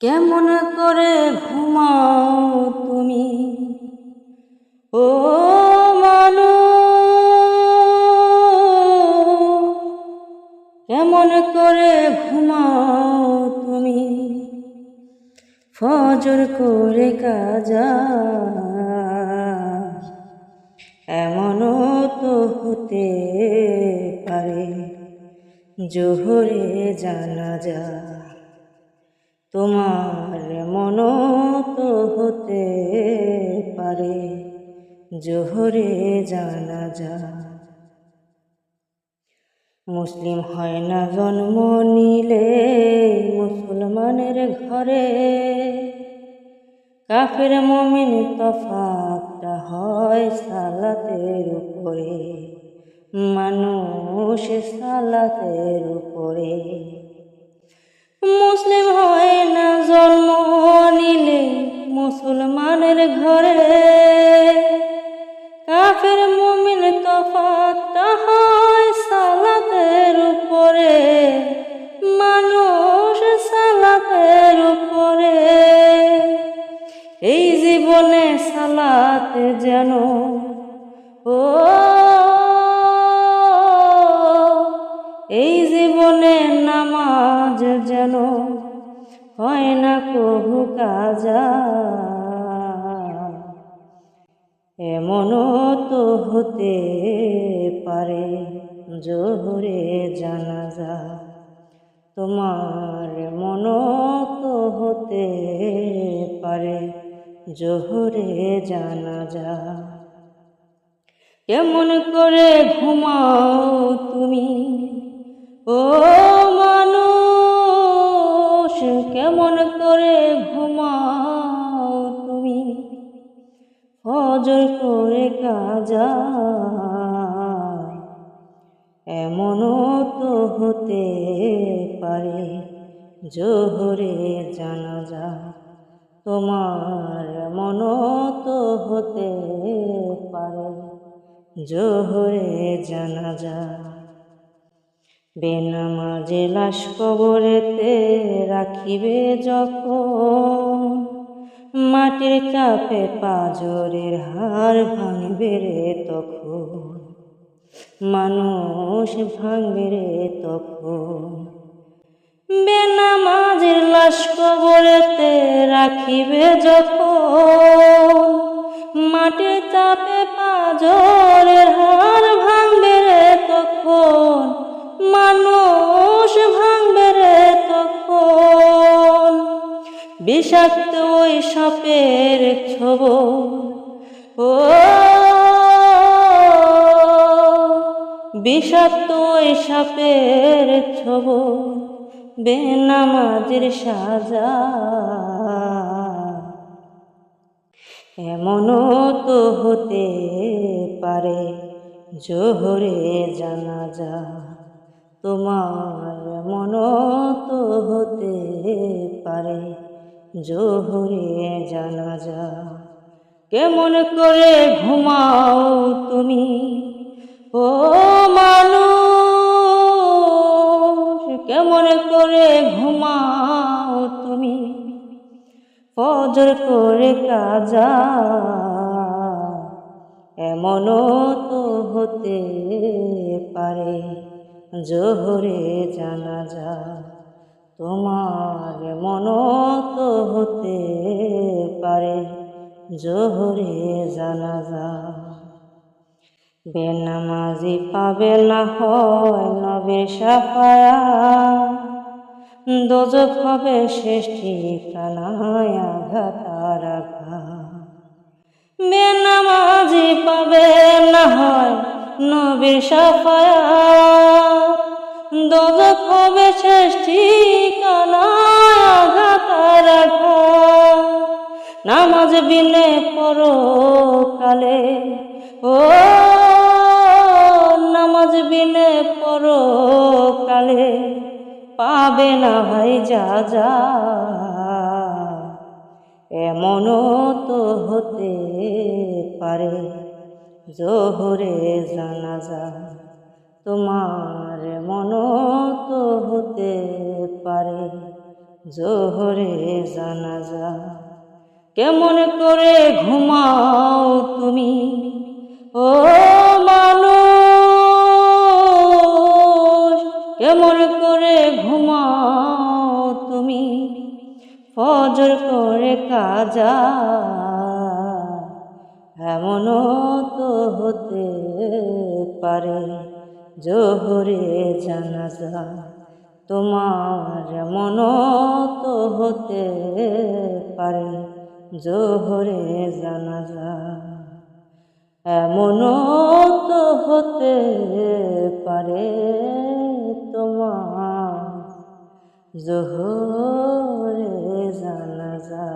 কেমন করে ঘুমাও তুমি? ও মানু কেমন করে ঘুমাও তুমি? ফজর করে কাজা, এমনও তো হতে পারে, জোহরে জানা যা তোমার মন তো হতে পারে, জোহরে জানা যা মুসলিম হয় না জন্ম নিলে মুসলমানের ঘরে। কাফের মমিন তফাতটা হয় সালাতের উপরে, মানুষ সালাতের উপরে। মুসলিম হয় না জন্ম নিলে মুসলমানের ঘরে। কাফের মুমিন তফাতটা হয় সালাতের উপরে, মানুষ সালাতের উপরে। এই জীবনে সালাতে যেন ও জীবনে নামাজ যেন হয় না কহু কাজা। এমনও তো হতে পারে জোহরে জানাজা। তোমার মন তো হতে পারে জোহরে জানাজা। কেমন করে ঘুমাও তুমি? ও মানুষ, কেমন করে ঘুমাও তুমি? ফজর করে কাজা। এমনও তো হতে পারে, জোহরে জানাজা। তোমার মন তো হতে পারে, জোহরে জানাজা। বেনামাজে লাশ কবরেতে রাখিবে যখন। মাটির চাপে পাজরের হার ভাঙবে রে তখন। মানুষ ভাঙবে রে তখন। বেনামাজের লাশ কবরেতে রাখিবে যখন। মাটির চাপে পাজরের হার ওই ছব ও বিষাক্ত সাপের ছব বেনামাজের সাজা। এমনও তো হতে পারে জোহরে জানা যা তোমার মন তো হতে পারে জোহরে জানাজা। কেমন করে ঘুমাও তুমি? ও মানুষ, কেমন করে ঘুমাও তুমি? ফজর করে কাজা, এমনও তো হতে পারে জোহরে জানাজা। তোমার মন তো হতে পারে জোহরে জানাজা। বেনামাজি পাবে না হয় নবে সাফায়া। দোজক হবে শেষ ঠিকানায় বেনামাজি পাবে না হয় নবীর সাফায়া। দোজক হবে শেষ ঠিকানায় আঘাত নামাজ বিনে পরকালে, ও নামাজ বিনে পরকালে পাবে না ভাই যা যা। এমনও তো হতে পারে, জোহরে জানাজা তোমার জোহরে জানাজা। কেমন করে ঘুমাও তুমি? ও মানুষ, কেমন করে ঘুমাও তুমি? ফজর করে কাজা, এমনও তো হতে পারে জোহরে জানাজা। তোমার মনও তো হতে পারে জোহরে জানাজা। এমনও তো হতে পারে তোমার জোহরে জানাজা।